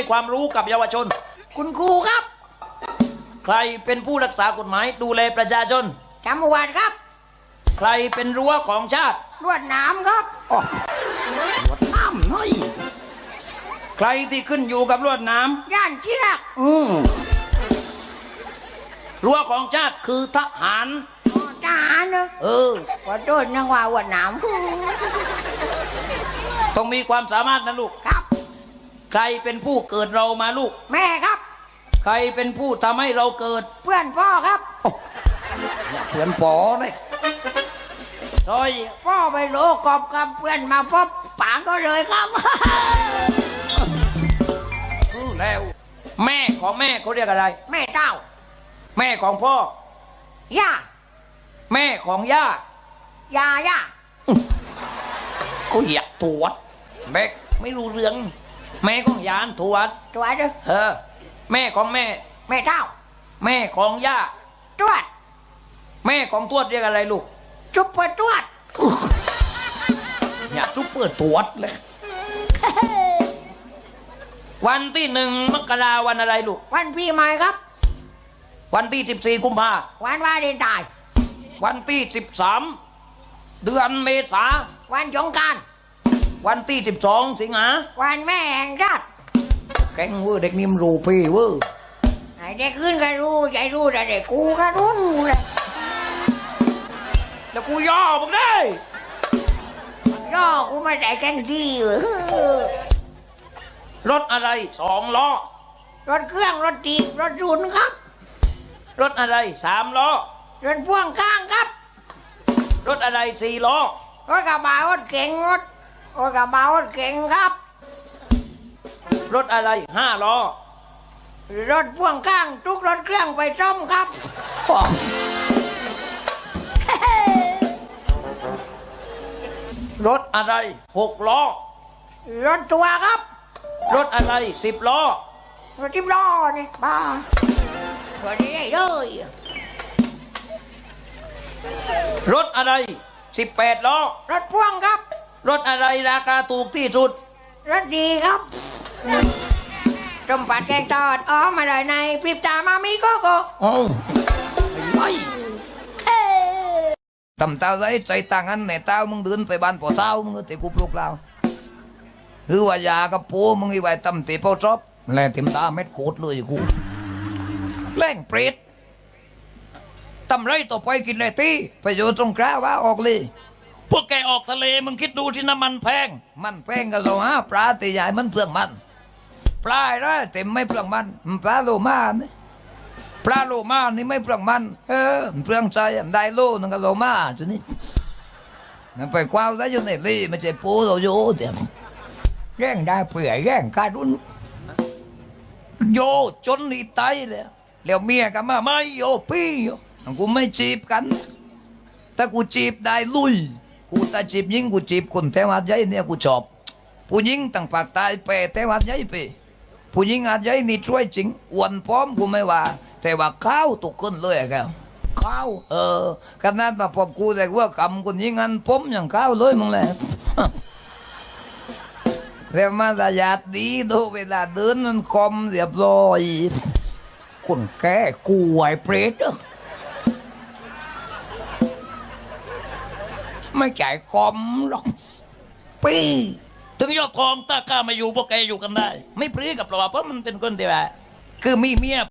ให้ความรู้กับเยาวชน คุณครูครับ ใครเป็นผู้รักษากฎหมายดูแลประชาชน จำวัดครับ ใครเป็นรั้วของชาติรวดหน้ำครับวัดน้ำหน่อย ใครที่ขึ้นอยู่กับลวดหน้ย่านเชือกอืมำรั้วของชาติคือทหารอ๋อทหารเนอะเออขอโทษนะว่าวัดหน้ต้องมีความสามารถนะลูกำครับ ใครเป็นผู้เกิดเรามาลูก แม่ครับ ใครเป็นผู้ทำให้เราเกิดเพื่อนพ่อครับเพื่อนปอเลยซอยพ่อไปโลกอบกับเพื่อนมาพบปางก็เลยครับ รู้แล้ว แม่ของแม่เขาเรียกอะไร แม่เต้าแม่ของพ่อ ย่าแม่ของย่าย่าย่าเขาอยากตรวจแบกไม่รู้เรื่อง แม่ของยานตรวจตัวจเด้อเออ แม่ของแม่ แม่เต้าแม่ของย่าตรวจแม่ของทวดเรียกอะไรลูกจุบเปิดตรวจอยากซุปเปอร์ตรวจเลยวันที่หนึ่งมกราวันอะไรลูก วันพี่ใหม่ครับ วันที่สิบสี่กุมภาวันวาเลนไทน์วันที่สิบสามเดือนเมษาวันสงกราร วันที่สิบสองสิงหาวันแม่แห่งชาติแข่งเวอร์เด็กนิ่มรูพี่เวอร์ไอ้เด็กขึ้นก็รู้ใจรู้แต่เด็กกูก็รู้เลยแล้วกูย่อมึงได้ย่อกูไม่ได้เต็มที่เออรถอะไรสองล้อรถเครื่องรถจีบรถจุนครับ รถอะไรสามล้อรถพ่วงข้างครับ รถอะไรสี่ล้อรถกระบะรถเก๋งรถ รถกระบะรถเก๋งครับ รถอะไรห้าล้อ รถพ่วงข้างทุกรถเครื่องไปซ่อมครับ รถอะไรหกล้อ รถตัวร์ครับ รถอะไรสิบล้อ รถทิพล้อนี่บ้ารถนี้ได้เลยรถอะไรสิบแปดล้อ รถพ่วงครับ รถอะไรราคาถูกที่สุดรถดีครับต้มผัดแกงทอดอ๋อมาเลยในพริบตามามีโกโก้โอ้ไอ้ตำเต้าไรใจต่างกันในเต้ามึงเดินไปบ้านปอเต้ามึงก็เตะกูปลุกเราหรือว่ายากับปูมึงอีไว้ตำเตะเป้าชอบแล่เต็มตาเม็ดโคตรเลยกูแรงเปรตตำไรต่อไปกินเลยตีไปอยู่ตรงกร้าว่าออกเลย พวกแกออกทะเลมึงคิดดูที่น้ำมันแพง มันแป้งกันเราฮะปลาตีใหญ่มันเปลืองมัน ปลาไรเต็มไม่เปลืองมัน ปลาโลมาเนี่ยปลาโลมานี่ไม่เปลืองมัน เออเปลืองใจได้โลนึงก็โลมาจนี่นั่นไปกว้าได้อยู่ในลีไม่ใช่ปูเราอยู่เดี๋ยวแย่งได้เปื่อยแย่งการุนโยจนนี่ตายเลยแล้วเมียก็มาไม่โยพี่โยกูไม่จีบกัน ถ้ากูจีบได้ลุย กูตาจีบยิงกูจีบคนแต่ว่าใจเนี่ยกูชอบผู้หญิงต่างปากตายเปแต่ว่าใจเปผู้หญิงอาจใจนี่ช่วยจริงอ้วนพร้อมกูไม่ว่า แต่ว่าข้าวตกขึ้นเลยแกข้าวเออขนาดมาพบกูแต่ว่ากำคนยิงอันผมอย่างข้าวเลยมึงแหละแล้วมาระยะดีดูเวลาเดินนั้นคอมเรียบร้อยคนแก่กูไอ้เปรตเด้อ ไม่จ่ายคอมหรอกปีถึงยอดทองถ้าข้ามาอยู่พวกแกอยู่กันได้ ไม่ปรีกับเราเพราะมันเป็นคนที่ว่าคือมีเมีย